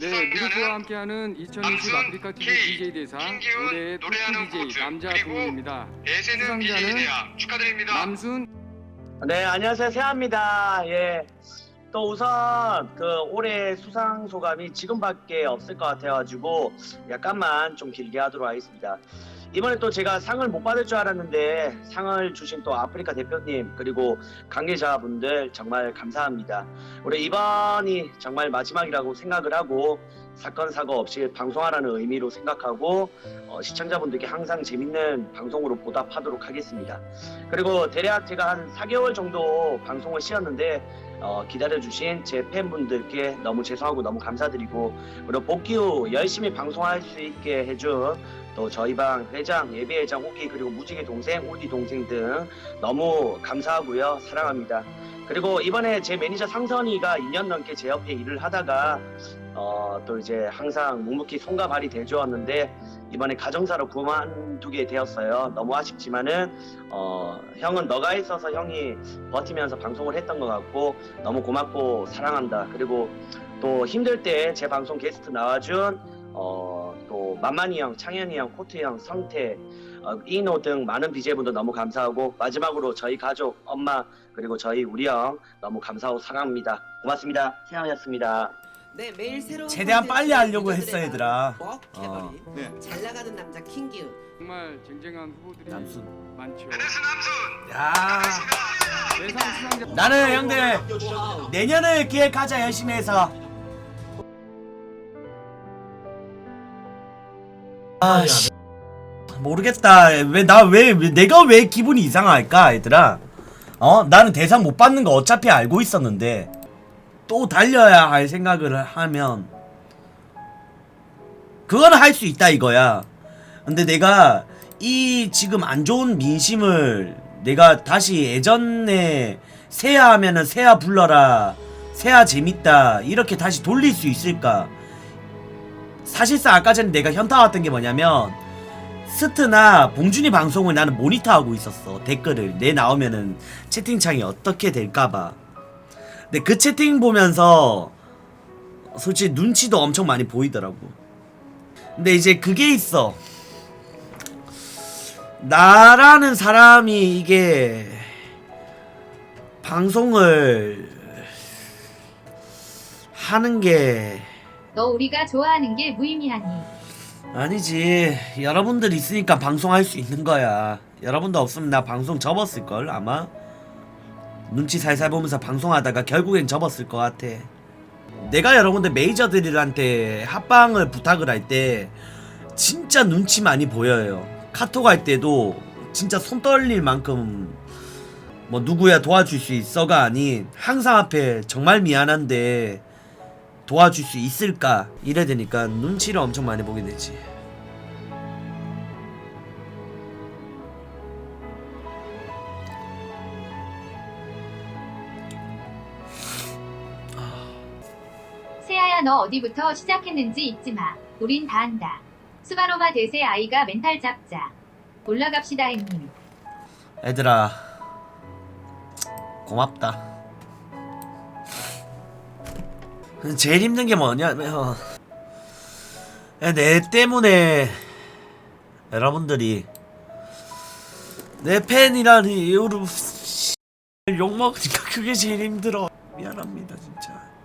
네, 미국과 함께하는 2020 남순, 아프리카 TV DJ 대상 올해의 노래하는 토크 DJ 남자 부문입니다. 수상자는 BJ 축하드립니다. 남순 네, 안녕하세요. 세아입니다. 예. 또 우선 그 올해 수상 소감이 지금밖에 없을 것 같아가지고 약간만 좀 길게 하도록 하겠습니다. 이번에 또 제가 상을 못 받을 줄 알았는데 상을 주신 또 아프리카 대표님 그리고 관계자분들 정말 감사합니다. 우리 이번이 정말 마지막이라고 생각을 하고 사건 사고 없이 방송하라는 의미로 생각하고 어, 시청자분들께 항상 재밌는 방송으로 보답하도록 하겠습니다. 그리고 대략 제가 한 4개월 정도 방송을 쉬었는데 어, 기다려주신 제 팬분들께 너무 죄송하고 너무 감사드리고 그리고 복귀 후 열심히 방송할 수 있게 해준 또 저희 방 회장, 예비회장, 호기 그리고 무지개 동생, 올디 동생 등 너무 감사하고요 사랑합니다. 그리고 이번에 제 매니저 상선이가 2년 넘게 제 옆에 일을 하다가 어, 또 이제 항상 묵묵히 손과 발이 돼주었는데 이번에 가정사로 그만두게 되었어요. 너무 아쉽지만은 어, 형은 너가 있어서 형이 버티면서 방송을 했던 것 같고 너무 고맙고 사랑한다. 그리고 또 힘들 때 제 방송 게스트 나와준 어, 또 만만이 형, 창현이 형, 코트 형, 성태, 어, 이노 등 많은 BJ분들 너무 감사하고 마지막으로 저희 가족, 엄마 그리고 저희 우리 형 너무 감사하고 사랑합니다. 고맙습니다. 태양이었습니다. 네 매일 새로운 최대한 콘텐츠 빨리 하려고 했어, 얘들아. 어. 네. 잘 나가는 남자 킹기훈 정말 쟁쟁한 후보들이 남순. 많죠. 야. 대상 수상자. 나는 형들 와우. 내년을 기획하자 열심히 해서. 아 씨. 모르겠다. 왜 나 왜 내가 왜 기분이 이상할까 얘들아? 어? 나는 대상 못 받는 거 어차피 알고 있었는데 또 달려야 할 생각을 하면 그거는 할수 있다 이거야. 근데 내가 이 지금 안 좋은 민심을 내가 다시 예전에 새야 하면은 새야 불러라 새야 재밌다 이렇게 다시 돌릴 수 있을까? 사실상 아까 전에 내가 현타 왔던 게 뭐냐면 스트나 봉준이 방송을 나는 모니터하고 있었어. 댓글을. 내 나오면은 채팅창이 어떻게 될까봐 근데 그 채팅 보면서 솔직히 눈치도 엄청 많이 보이더라고. 근데 이제 그게 있어. 나라는 사람이 이게 방송을 하는 게 너 우리가 좋아하는 게 무의미하니. 아니지. 여러분들 있으니까 방송할 수 있는 거야. 여러분도 없으면 나 방송 접었을 걸 아마 눈치 살살 보면서 방송하다가 결국엔 접었을 것 같아. 내가 여러분들 메이저들한테 합방을 부탁을 할 때 진짜 눈치 많이 보여요. 카톡 할 때도 진짜 손 떨릴 만큼 뭐 누구야 도와줄 수 있어가 아닌 항상 앞에 정말 미안한데 도와줄 수 있을까 이래 되니까 눈치를 엄청 많이 보게 되지 야 너 어디부터 시작했는지 잊지 마. 우린 다 안다. 수바로마 대세 아이가 멘탈 잡자. 올라갑시다 형님. 애들아. 고맙다. 제일 힘든 게 뭐냐면 내 때문에 여러분들이 내 팬이라는 이유로 욕먹으니까 그게 제일 힘들어. 미안합니다 진짜